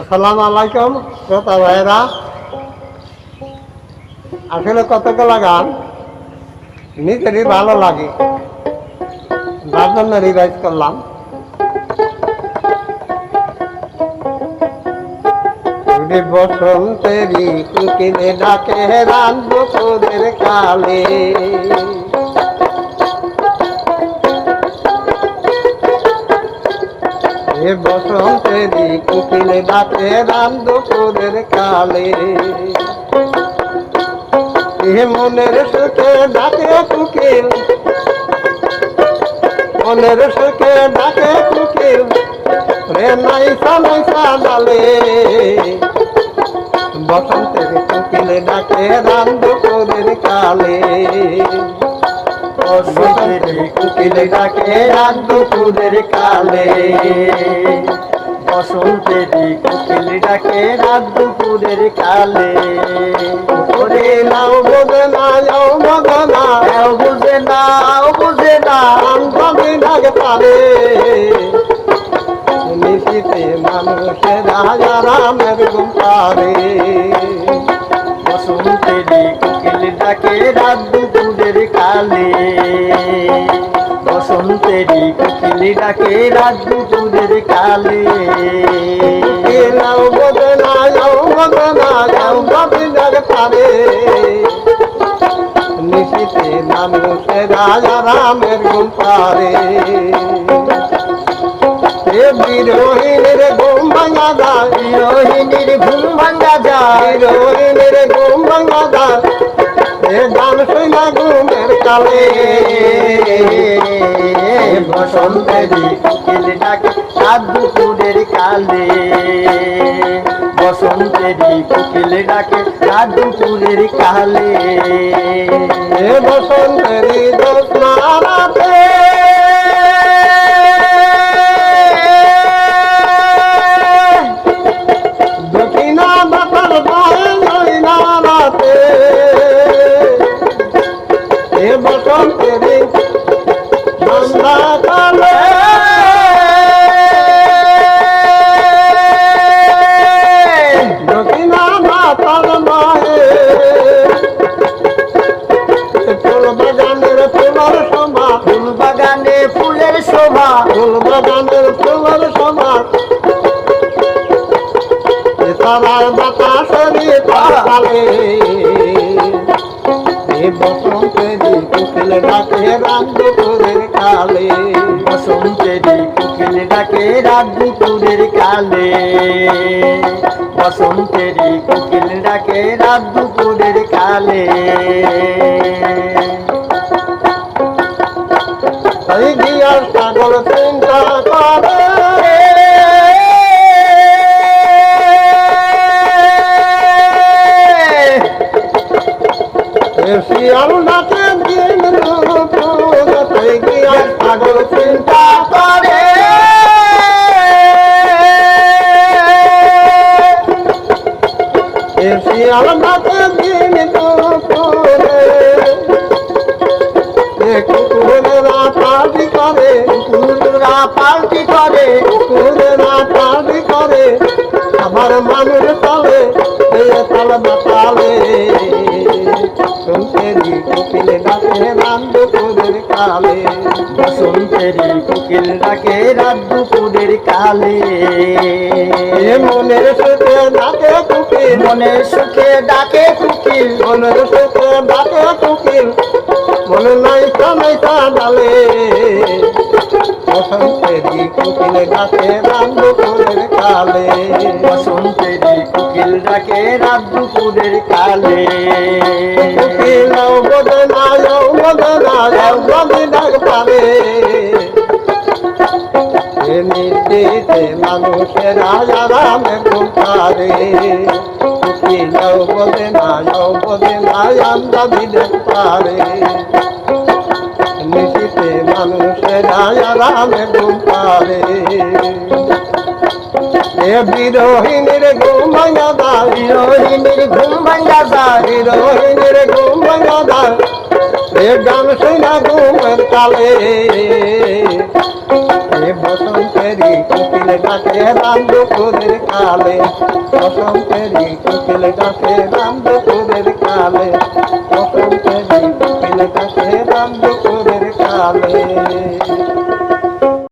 আসসালামু আলাইকুম, শ্রোতা ভাইরা আসলে কতগুলা গান নিজেরই ভালো লাগে, যার জন্য রিভাইজ করলাম। বসন্তেরই কুকিলে ডাকে রান বছরের কালে। এ বসন্তেরই কুকিলে ডাকে রান দুপুরের কালে। এ মনের সুখে ডাকে কুকিল মনের সুখে ডাকে কুকিল রে নাইসা নাইসা ডালে। বসন্তের কুকিলে ডাকে রান দুপুরের কালে। বসন্তের কুকিলে ডাকে রান দুপুরের কালে। বসন্তেরই কোকিল ডাকে রাত দুপুরের কালে। ওরে নাও বোঝে না যাও মজা না বুঝে না বুঝে না আন্তমি ডাকে পারে নিশিতে মানুষের রাজারামের গুম পারে বসন্তেরই কোকিল ডাকে, রাত দুপুরের কালে। নাও বোঝে না যাও মজা না যাও ভাবি ডাকে পারে। নিশিতে মানুষের রাজারামের গুম পারে। এ বিরোহিনীর ঘুম ভাঙা যায় বিরোহিনীর ঘুম ভাঙ্গা যায় বিরোহিনীর ঘুম ভাঙা এ গান শুনা ঘুমের কালে বসন্তেরই কোকিল ডাকে রাত দুপুরের কালে। বসন্তেরই কোকিল ডাকে রাত দুপুরের কালে এ বসন্তেরই শোভা ফুল বাগানের ফুলের শোভা তারার বাতাসেরই তালে এ বসন্তেরই কুকিল ডাকে রাত দুপুরের কালে। বসন্তেরই কোকিল ডাকে রাত দুপুরের কালে। বসন্তেরই কোকিল ডাকে রাত দুপুরের কালে। সাগর চিন্তা করে শিয়াল ডাকে দিন কুকুরেরা পার্টি করে, কুকুররা পাল্টি করে, কুকুরেরা পার্টি করে। আবার মানুষ কালে বসন্তেরই কোকিল ডাকে রাত দুপুরের কালে। মনের সুখে ডাকে কুকিল। মনের সুখে ডাকে কুকিল। মনের সুখে ডাকে কুকিল। মনে নাই নাই ডালে। কুকিলে ডাকে রাম দুপুরের কালে। বসন্তেরই কোকিল ডাকে রাত দুপুরের কালে। কুকিলাও বোধে না যাও বোধে না যাও যদি ডাক পারে নিশ্চিতে মানুষের আরামে কুকিলাও না না পারে নিশ্চিতে মানুষের আরামে ঘুম পারে এ বিরোহিনীর ঘুম ভাঙা দাঁড়িয়ে বিরোহিনীর ঘুম ভাঙ্গা যায় বিরোহিনীর ঘুম ভাঙা দাঁড় এ গান শুনা ঘুমের এ বসন্তেরি কোকিল ডাকে রাম দুপুরের কালে। বসন্তেরি কোকিল ডাকে রাম দুপুরের কালে। বসন্তেরি কোকিল ডাকে রাম দুপুরের কালে